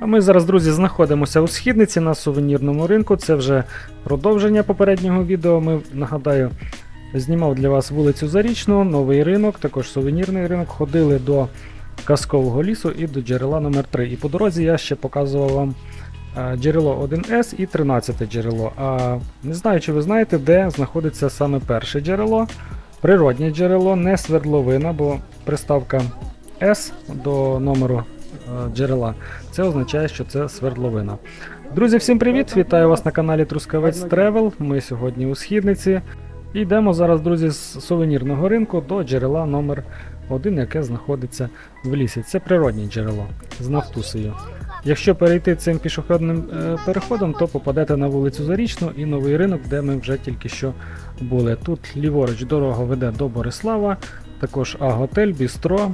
А ми зараз, друзі, знаходимося у східниці на сувенірному ринку. Це вже продовження попереднього відео. Ми нагадаю, знімав для вас вулицю Зарічну, новий ринок, також сувенірний ринок. Ходили до казкового лісу і до джерела номер 3 І по дорозі я ще показував вам е, джерело 1С і 13 джерело. А не знаю, чи ви знаєте, де знаходиться саме перше джерело. Природнє джерело, не свердловина, бо приставка S до номеру джерела це означає, що це свердловина. Друзі, всім привіт! Вітаю вас на каналі Трускавець Тревел. Ми сьогодні у східниці. Йдемо зараз, друзі, з сувенірного ринку до джерела номер 1 яке знаходиться в лісі. Це природнє джерело з нафтусею. Якщо перейти цим пішохідним е, переходом, то попадете на вулицю Зарічну і новий ринок, де ми вже тільки що були. Тут ліворуч дорога веде до Борислава, також А-готель, бістро.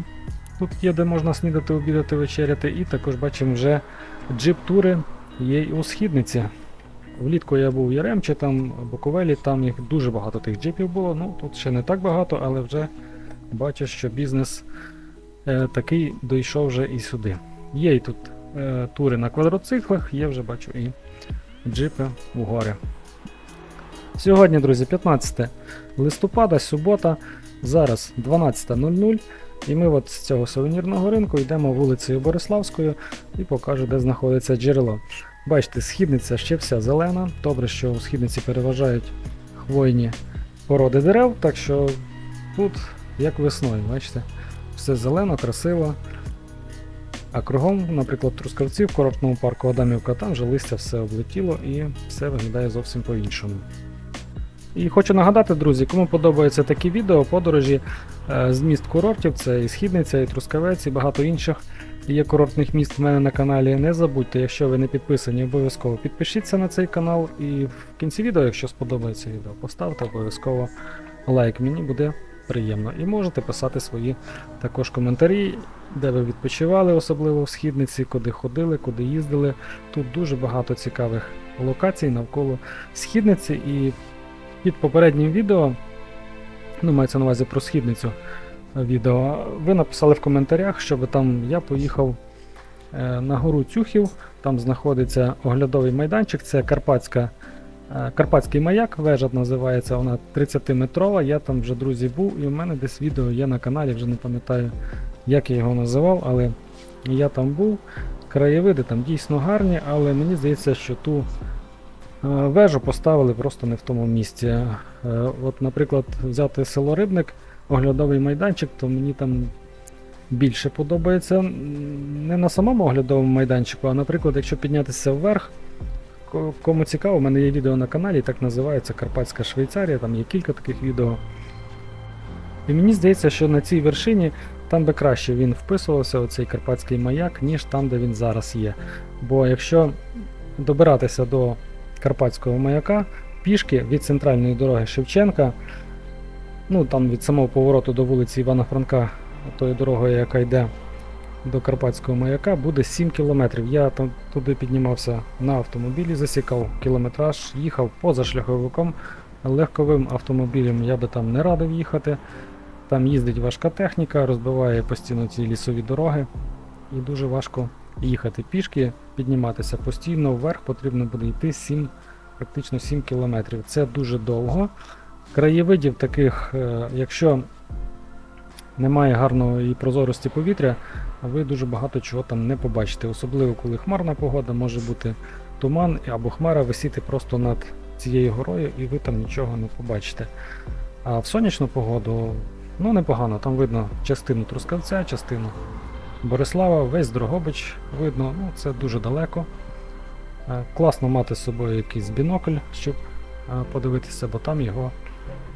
Тут є, де можна снідати, обідати, вечеряти, і також бачимо вже джип-тури є і у східниці. Влітку я був в Яремчі, там Буковелі, там їх дуже багато тих джипів було. Ну тут ще не так багато, але вже бачу, що бізнес е, такий дійшов вже і сюди. Є і тут е, тури на квадроциклах, є вже бачу і джипи у гори. Сьогодні, друзі, 15 листопада, субота, зараз 12.00. І ми от з цього сувенірного ринку йдемо вулицею Бориславською і покажу, де знаходиться джерело. Бачите, східниця ще вся зелена. Добре, що у східниці переважають хвойні породи дерев, так що тут як весною, бачите, все зелено, красиво. А кругом, наприклад, Трускавці в курортному парку Адамівка, там вже листя все облетіло і все виглядає зовсім по-іншому. І хочу нагадати, друзі, кому подобаються такі відео, подорожі е, з міст курортів, це і Східниця, і Трускавець, і багато інших є курортних міст в мене на каналі. Не забудьте, якщо ви не підписані, обов'язково підпишіться на цей канал. І в кінці відео, якщо сподобається відео, поставте обов'язково лайк. Мені буде приємно. І можете писати свої також коментарі, де ви відпочивали, особливо в східниці, куди ходили, куди їздили. Тут дуже багато цікавих локацій навколо східниці. І під попереднім відео, ну, мається на увазі про східницю відео, ви написали в коментарях, щоб там я поїхав е, на гору Цюхів. Там знаходиться оглядовий майданчик, це Карпатська, е, Карпатський маяк, вежа називається, вона 30-метрова. Я там вже, друзі, був, і в мене десь відео є на каналі, вже не пам'ятаю, як я його називав, але я там був. Краєвиди там дійсно гарні, але мені здається, що ту вежу поставили просто не в тому місці. Е, От, наприклад, взяти село Рибник, оглядовий майданчик, то мені там більше подобається не на самому оглядовому майданчику, а наприклад, якщо піднятися вверх. Кому цікаво, у мене є відео на каналі, так називається Карпатська Швейцарія, там є кілька таких відео. І мені здається, що на цій вершині там би краще він вписувався, оцей карпатський маяк, ніж там, де він зараз є. Бо якщо добиратися до карпатського маяка пішки від центральної дороги Шевченка, ну там від самого повороту до вулиці Івана Франка, тою дорогою, яка йде до Карпатського маяка, буде 7 кілометрів. Я там туди піднімався на автомобілі, засікав кілометраж, їхав позашляховиком легковим автомобілем. Я би там не радив їхати. Там їздить важка техніка, розбиває постійно ці лісові дороги, і дуже важко їхати пішки, підніматися постійно вверх потрібно буде йти 7, практично 7 кілометрів. Це дуже довго. Краєвидів таких, е, якщо немає гарної прозорості повітря, ви дуже багато чого там не побачите. Особливо коли хмарна погода, може бути туман або хмара висіти просто над цією горою, і ви там нічого не побачите. А в сонячну погоду ну непогано, там видно частину Трускавця, частину Борислава, весь Дрогобич видно, ну це дуже далеко. Е, Класно мати з собою якийсь бінокль, щоб е, подивитися, бо там його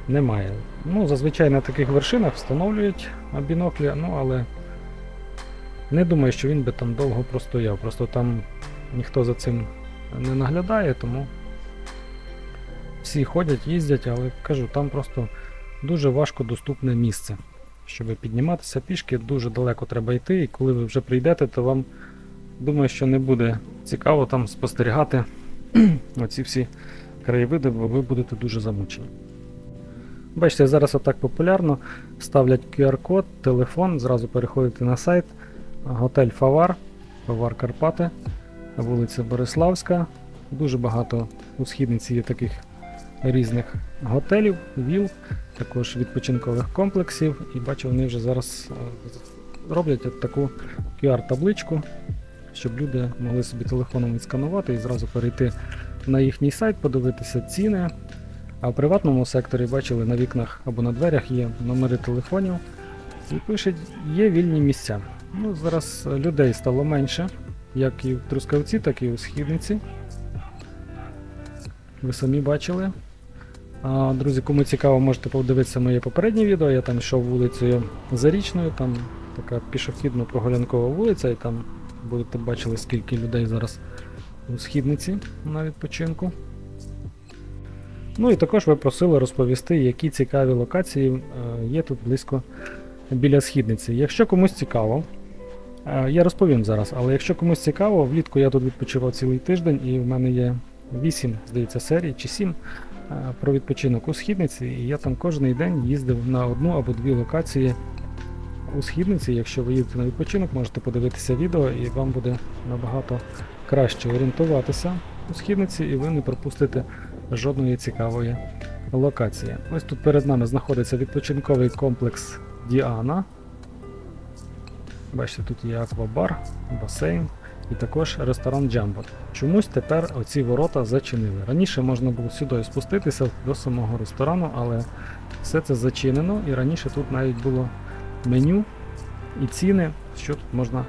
немає. Ну, зазвичай на таких вершинах встановлюють е, біноклі, ну але не думаю, що він би там довго простояв. Просто там ніхто за цим не наглядає, тому всі ходять, їздять, але кажу, там просто дуже важко доступне місце. Щоб підніматися пішки, дуже далеко треба йти, і коли ви вже прийдете, то вам думаю, що не буде цікаво там спостерігати оці всі краєвиди, бо ви будете дуже замучені. Бачите, зараз отак популярно ставлять QR-код, телефон, зразу переходите на сайт, готель Фавар, Фавар Карпати. вулиця Бориславська. Дуже багато у східниці є таких різних готелів, віл, також відпочинкових комплексів. І бачу, вони вже зараз е, роблять таку QR-табличку, щоб люди могли собі телефоном відсканувати і зразу перейти на їхній сайт, подивитися ціни. А в приватному секторі бачили на вікнах або на дверях є номери телефонів і пишуть, є вільні місця. Ну, зараз людей стало менше, як і в Трускавці, так і у Східниці. Ви самі бачили. Друзі, кому цікаво, можете подивитися моє попереднє відео. Я там йшов вулицею Зарічною, там така пішохідно-прогулянкова вулиця, і там будете бачили, скільки людей зараз у східниці на відпочинку. Ну і також ви просили розповісти, які цікаві локації е, є тут близько біля східниці. Якщо комусь цікаво, е, я розповім зараз, але якщо комусь цікаво, влітку я тут відпочивав цілий тиждень, і в мене є 8, здається, серій чи 7 е, про відпочинок у східниці, і я там кожен день їздив на одну або дві локації у східниці. Якщо ви їдете на відпочинок, можете подивитися відео, і вам буде набагато краще орієнтуватися у східниці, і ви не пропустите жодної цікавої локації. Ось тут перед нами знаходиться відпочинковий комплекс Діана. Бачите, тут є аквабар, басейн і також ресторан Джамбо. Чомусь тепер оці ворота зачинили. Раніше можна було сюди спуститися до самого ресторану, але все це зачинено і раніше тут навіть було меню і ціни, що тут можна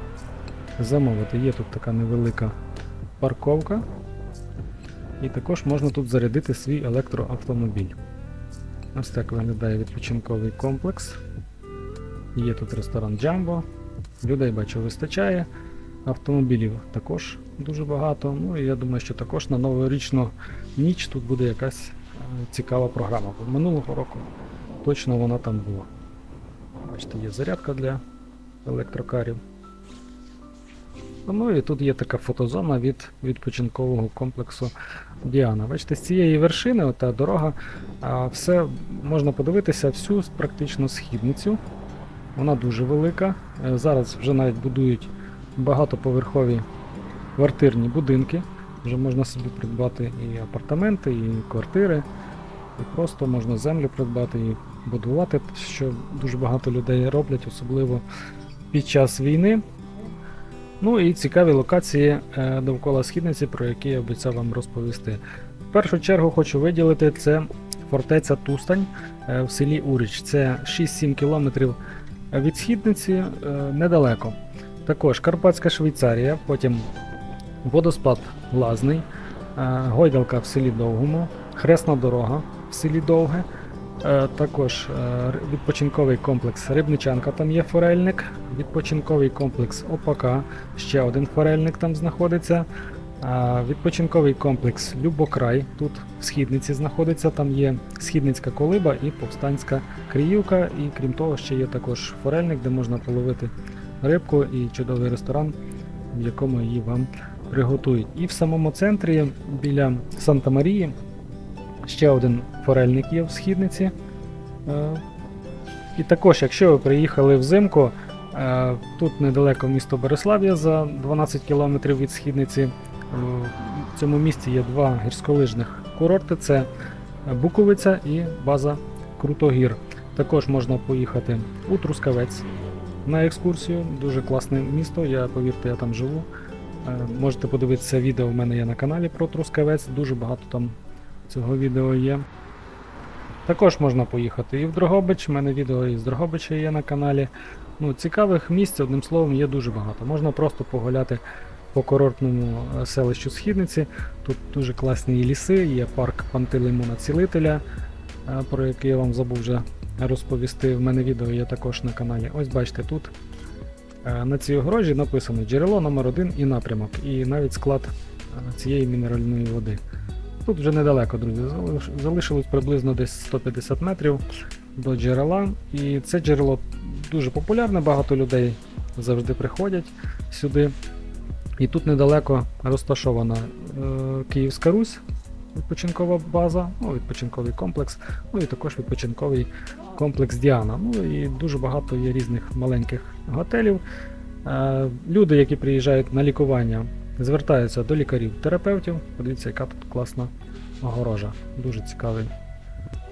замовити. Є тут така невелика парковка. І також можна тут зарядити свій електроавтомобіль. Ось так виглядає відпочинковий комплекс. Є тут ресторан Джамбо. Людей бачу вистачає. Автомобілів також дуже багато. Ну і я думаю, що також на новорічну ніч тут буде якась е, цікава програма. Бо минулого року точно вона там була. Бачите, є зарядка для електрокарів. Ну і тут є така фотозона від відпочинкового комплексу Діана. Бачите, з цієї вершини, ота дорога, все можна подивитися всю практично східницю. Вона дуже велика. Е, Зараз вже навіть будують багатоповерхові квартирні будинки. Вже можна собі придбати і апартаменти, і квартири, і просто можна землю придбати і будувати, що дуже багато людей роблять, особливо під час війни. Ну і цікаві локації е, довкола східниці, про які я обіцяв вам розповісти. В першу чергу хочу виділити це фортеця Тустань е, в селі Уріч. Це 6-7 кілометрів від східниці е, недалеко. Також Карпатська Швейцарія, потім водоспад Лазний, е, гойдалка в селі Довгому, Хресна дорога в селі Довге. Е, Також е, відпочинковий комплекс Рибничанка, там є форельник, відпочинковий комплекс Опака, ще один форельник там знаходиться. Відпочинковий комплекс Любокрай, тут в східниці знаходиться, там є східницька колиба і повстанська Криївка. І крім того, ще є також форельник, де можна половити рибку і чудовий ресторан, в якому її вам приготують. І в самому центрі біля Санта Марії ще один форельник є в східниці. Е, І також, якщо ви приїхали взимку, е, тут недалеко місто Береслав'я за 12 км від східниці. В цьому місті є два гірськолижних курорти: це Буковиця і база Крутогір. Також можна поїхати у Трускавець на екскурсію. Дуже класне місто. Я повірте, я там живу. Е, Можете подивитися відео в мене є на каналі про Трускавець. Дуже багато там цього відео є. Також можна поїхати і в Дрогобич. У мене відео із Дрогобича є на каналі. Ну, цікавих місць, одним словом, є дуже багато. Можна просто погуляти по курортному е, селищу Східниці. Тут дуже класні ліси, є парк Пантелеймона Цілителя, е, про який я вам забув вже розповісти. В мене відео є також на каналі. Ось бачите, тут е, на цій огорожі написано джерело номер 1 і напрямок, і навіть склад е, цієї мінеральної води. Тут вже недалеко, друзі. Залишилось приблизно десь 150 метрів до джерела. І це джерело дуже популярне, багато людей завжди приходять сюди. І тут недалеко розташована е, Київська Русь, відпочинкова база, ну, відпочинковий комплекс, ну і також відпочинковий комплекс Діана. Ну і дуже багато є різних маленьких готелів. Е, люди, які приїжджають на лікування звертаються до лікарів-терапевтів. Подивіться, яка тут класна огорожа. Дуже цікавий,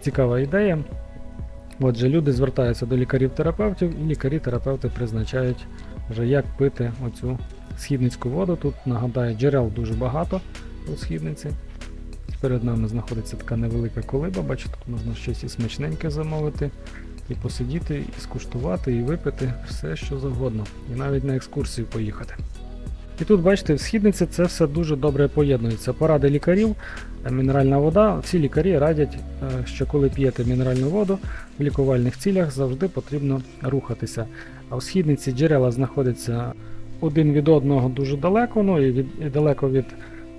цікава ідея. Отже, люди звертаються до лікарів-терапевтів, і лікарі-терапевти призначають вже як пити оцю східницьку воду. Тут нагадаю, джерел дуже багато у східниці. Перед нами знаходиться така невелика колиба, бачите, тут можна щось і смачненьке замовити, і посидіти, і скуштувати, і випити все, що завгодно, і навіть на екскурсію поїхати. І тут, бачите, в східниці це все дуже добре поєднується. Поради лікарів, е, мінеральна вода. Всі лікарі радять, е, що коли п'єте мінеральну воду в лікувальних цілях завжди потрібно рухатися. А в східниці джерела знаходяться один від одного дуже далеко, ну і, від, і далеко від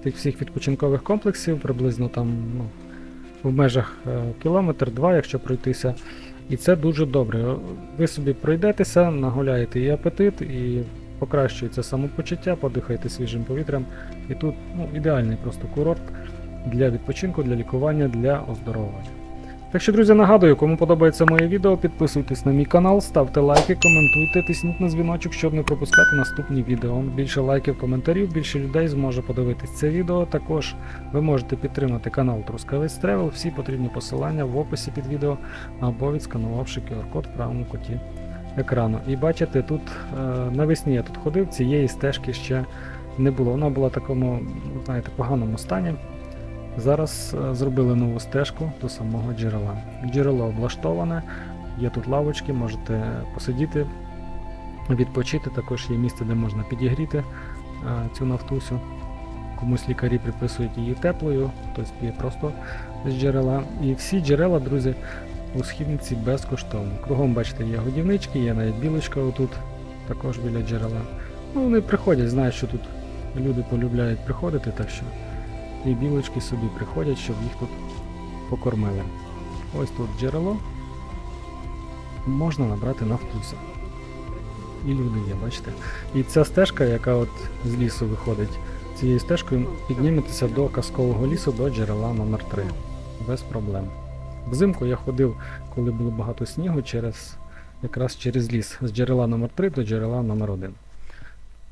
тих всіх відпочинкових комплексів, приблизно там ну, в межах е, кілометр-два, якщо пройтися. І це дуже добре. Ви собі пройдетеся, нагуляєте і апетит, і покращується самопочуття, подихайте свіжим повітрям. І тут ну, ідеальний просто курорт для відпочинку, для лікування, для оздоровлення. Так що, друзі, нагадую, кому подобається моє відео, підписуйтесь на мій канал, ставте лайки, коментуйте, тисніть на дзвіночок, щоб не пропускати наступні відео. Більше лайків, коментарів, більше людей зможе подивитись це відео. Також ви можете підтримати канал Трускавець Тревел. Всі потрібні посилання в описі під відео або відсканувавши QR-код в правому куті екрану. І бачите, тут е, навесні я тут ходив, цієї стежки ще не було. Вона була в такому, знаєте, поганому стані. Зараз е, зробили нову стежку до самого джерела. Джерело облаштоване, є тут лавочки, можете посидіти, відпочити. Також є місце, де можна підігріти е, цю нафтусю. Комусь лікарі приписують її теплою, хтось п'є просто з джерела. І всі джерела, друзі, у східниці безкоштовно. Кругом, бачите, є годівнички, є навіть білочка отут, також біля джерела. Ну, вони приходять, знають, що тут люди полюбляють приходити, так що і білочки собі приходять, щоб їх тут покормили. Ось тут джерело. Можна набрати нафтуся. І люди є, бачите. І ця стежка, яка от з лісу виходить, цією стежкою підніметеся до казкового лісу, до джерела номер 3 Без проблем. Взимку я ходив, коли було багато снігу, через, якраз через ліс з джерела номер 3 до джерела номер 1